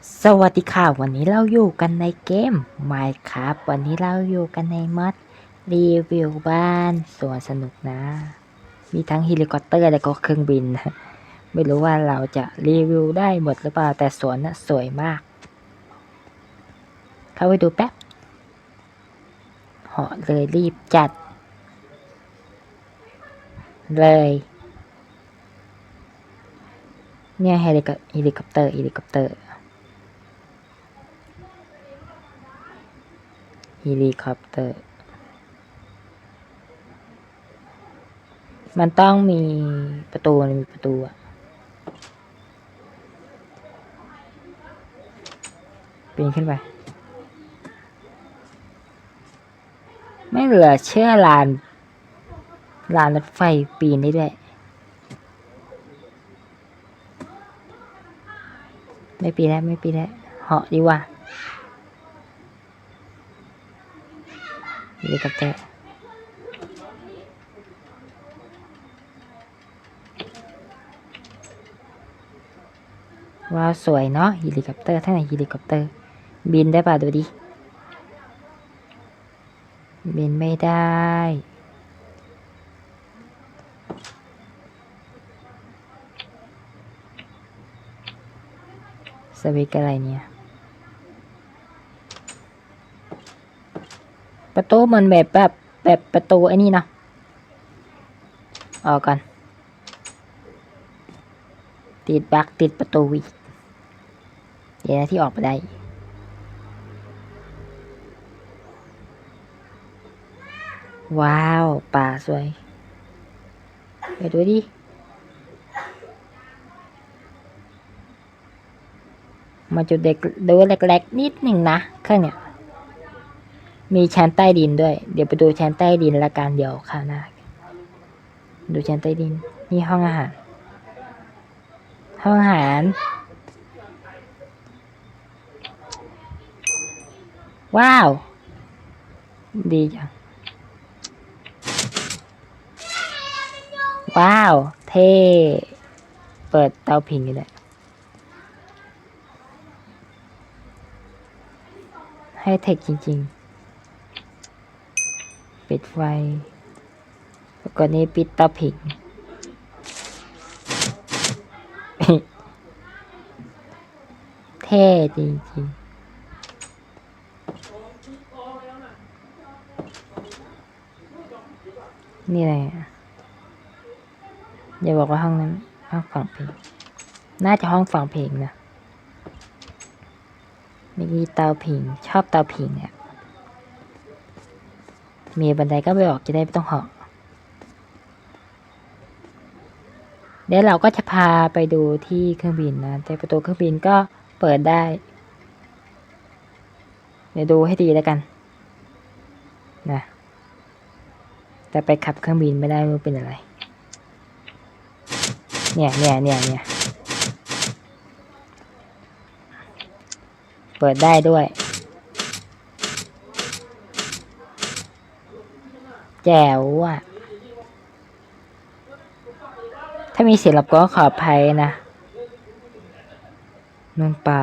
สวัสดีค่ะ วันนี้เราอยู่กันในเกม Minecraft วันนี้เราอยู่กันในมัดรีวิวบ้านสวนสนุกนะ มีทั้งเฮลิคอปเตอร์และก็เครื่องบิน ไม่รู้ว่าเราจะรีวิวได้หมดหรือเปล่า แต่สวนน่ะสวยมาก เข้าไปดูแป๊บเหาะเลยรีบจัด เลยเนี่ยเฮลิคอเฮลิคอปเตอร์เฮลิคอปเตอร์ เฮลิคอปเตอร์ มันต้องมีประตูมันมีประตูอะปีนขึ้นไป ไม่เหลือเชื่อลานลานรถไฟปีนได้ด้วยไม่ปีนแล้วไม่ปีนแล้วเหาะดีกว่า เฮลิคอปเตอร์ว้าวสวยเนาะเฮลิคอปเตอร์ท่างไหนเฮลิคอปเตอร์ บินได้ป่ะดูดิ บินไม่ได้ สวิกอะไรเนี่ย ประตูมันแบบแบบแบบประตูไอ้นี่นะออกก่อนติดบักติดประตูอีกเดี๋ยวนะที่ออกไปได้ว้าวป่าสวยไปดูดิมาจุดเด็กดูเล็กๆนิดหนึ่งนะเครื่องเนี่ย มีชั้นใต้ดินด้วย เดี๋ยวไปดูชั้นใต้ดินละกันเดี๋ยวค่ะหน้าดูชั้นใต้ดิน นี่ห้องอาหาร ห้องอาหาร ว้าว ดีจัง ว้าว เท่ เปิดเตาผิงอยู่เลยให้เทคจริง ๆ ปิดไฟ แล้วก็นี้ปิดเตาผิงเท่จริงๆนี่อะไรอะอย่าบอกว่าห้องนั้นห้องฝังเพลง น่าจะห้องฝังเพลงนะมีเตาผิง ชอบเตาผิงเนี่ย มีบันไดก็ไปออกจะได้ไม่ต้องเหาะเดี๋ยวเราก็จะพาไปดูที่เครื่องบินนะแต่ประตูเครื่องบินก็เปิดได้ เดี๋ยวดูให้ดีแล้วกันนะแต่ไปขับเครื่องบินไม่ได้ไม่รู้เป็นอะไร เนี่ยเนี่ยเนี่ยเนี่ยเปิดได้ด้วย แจ๋วอะ ถ้ามีเสียงรบก็ขออภัยนะนุ่นป่า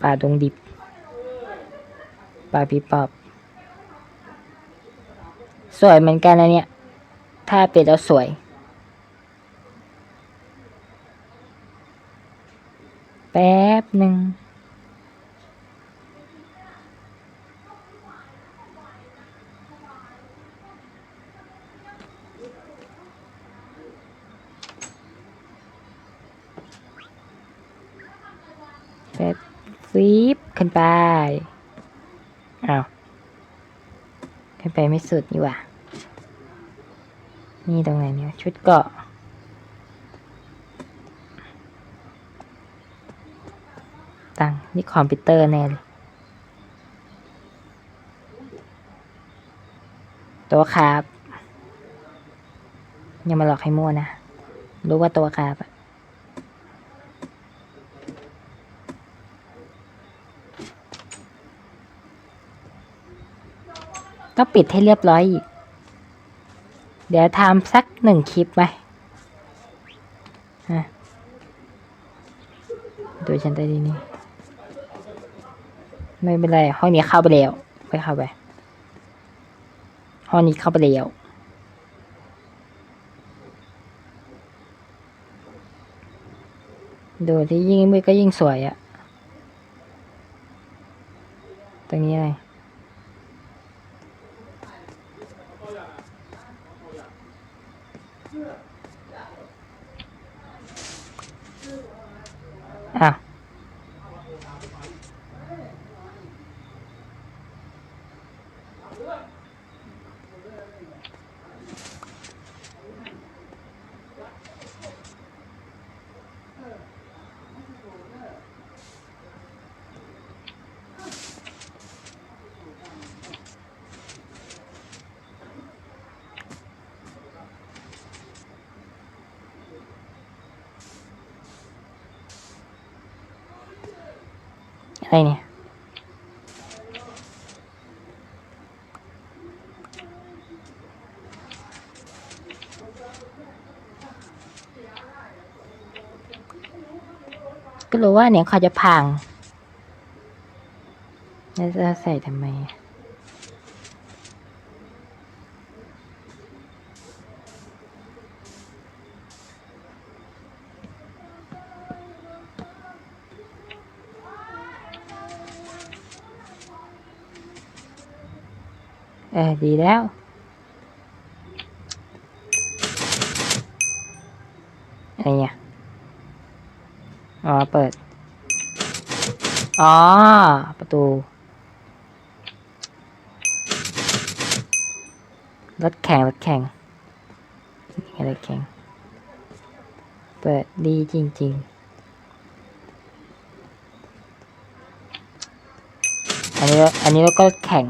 ป่าดงดิบ ป่าปีปอบ สวยเหมือนกันนะเนี่ย ถ้าเป็นแล้วสวย แป๊บหนึ่ง แบบ ฟีบขึ้นไป อ้าว ขึ้นไปไม่สุดนี่ว่านี่ตรงไหนเนี่ยชุดเกาะ ตังนี่คอมพิวเตอร์แน่เลยตัวครับ อย่ามาหลอกให้มั่วนะ รู้ว่าตัวครับ ก็ปิดให้เรียบร้อยอีก เดี๋ยวทำสักหนึ่งคลิปไว้ฮะดูฉันได้ดีนี่ ไม่เป็นไร ห้องนี้เข้าไปแล้วไปเข้าไป ห้องนี้เข้าไปแล้วดูที่ยิ่งมืดก็ยิ่งสวยอะตรงนี้อะไร อะ อะไรเนี่ยก็รู้ว่าเนี่ยเขาจะพังแล้วจะใส่ทำไม เออดีแล้ว อะไรเนี่ย อ๋อ เปิด อ๋อ ประตู รถแข่ง รถแข่งรถแข่ง เปิดดีจริง ๆอันนี้อันนี้เราก็แข่ง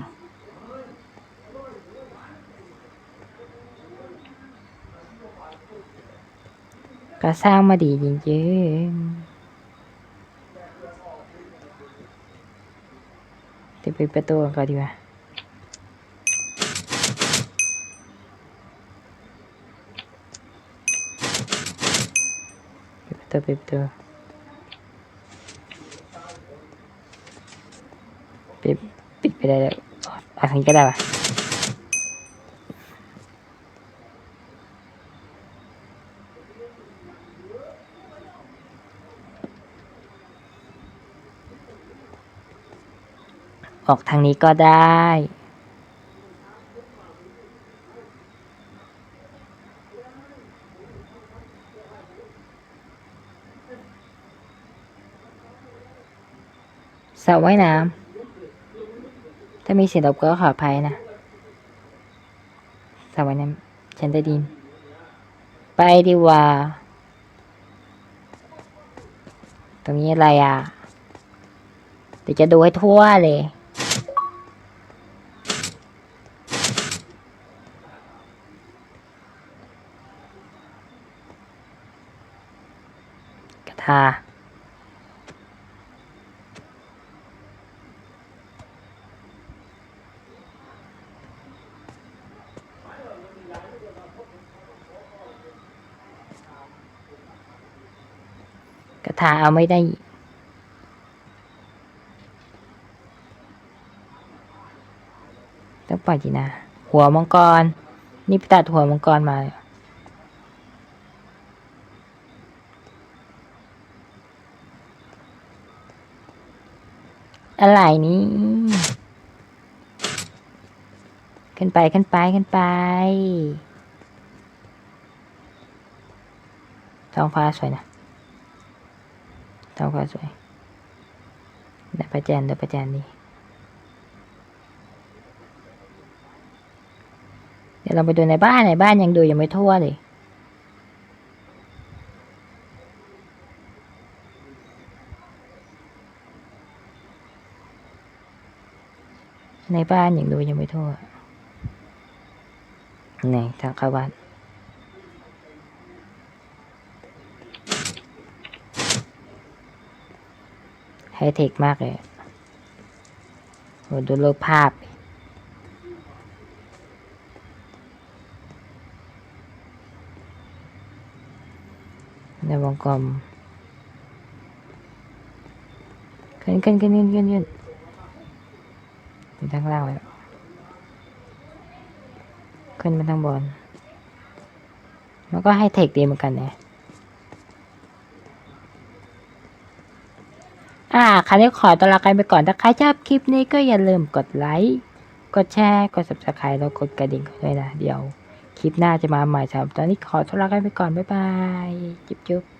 ก็สร้างมาดีจริงๆเดี๋ยวไปดประตูก่อนดีกว่าปิดประตูปิดประตูปิดปิดไปได้แล้วอ๋ออันนี้ก็ได้ปะ ออกทางนี้ก็ได้ สระว่ายน้ำ ถ้ามีเสียงรบก็ขออภัยนะสระว่ายน้ำฉันได้ดิน ไปดีกว่า ตรงนี้อะไรอะ เดี๋ยวจะดูให้ทั่วเลย กระทากระทาเอาไม่ได้ ต้องปล่อยจีนะ หัวมังกร นี่ไปตัดหัวมังกรมาเลย อะไรนี่ขึ้นไปขึ้นไปขึ้นไปท้องฟ้าสวยนะท้องฟ้าสวยเดี๋ยวประแจนเดี๋ยวประแจนนี่เดี๋ยวเราไปดูในบ้านในบ้านยังดูยังไม่ทั่วเลย ในบ้านยังดูยังไม่ทั่วไหนทางเข้าบ้านไฮเทคมากเลยโหดูรูปภาพ ในวงกลมขึ้นขึ้นขึ้นขึ้นขึ้นขึ้น อยู่ทางล่างเลยขึ้นมาทางบน มันก็ให้เทคดีเหมือนกันเนี่ยอ่าคราวนี้ขอตัวลากันไปก่อน ถ้าใครชอบคลิปนี้ก็อย่าลืมกดไลค์ กดแชร์ กด subscribe แล้วกดกระดิ่งด้วยนะ เดี๋ยว คลิปหน้าจะมาใหม่สำหรับตอนนี้ขอตัวลากันไปก่อน บ๊ายบาย จุ๊บจุ๊บ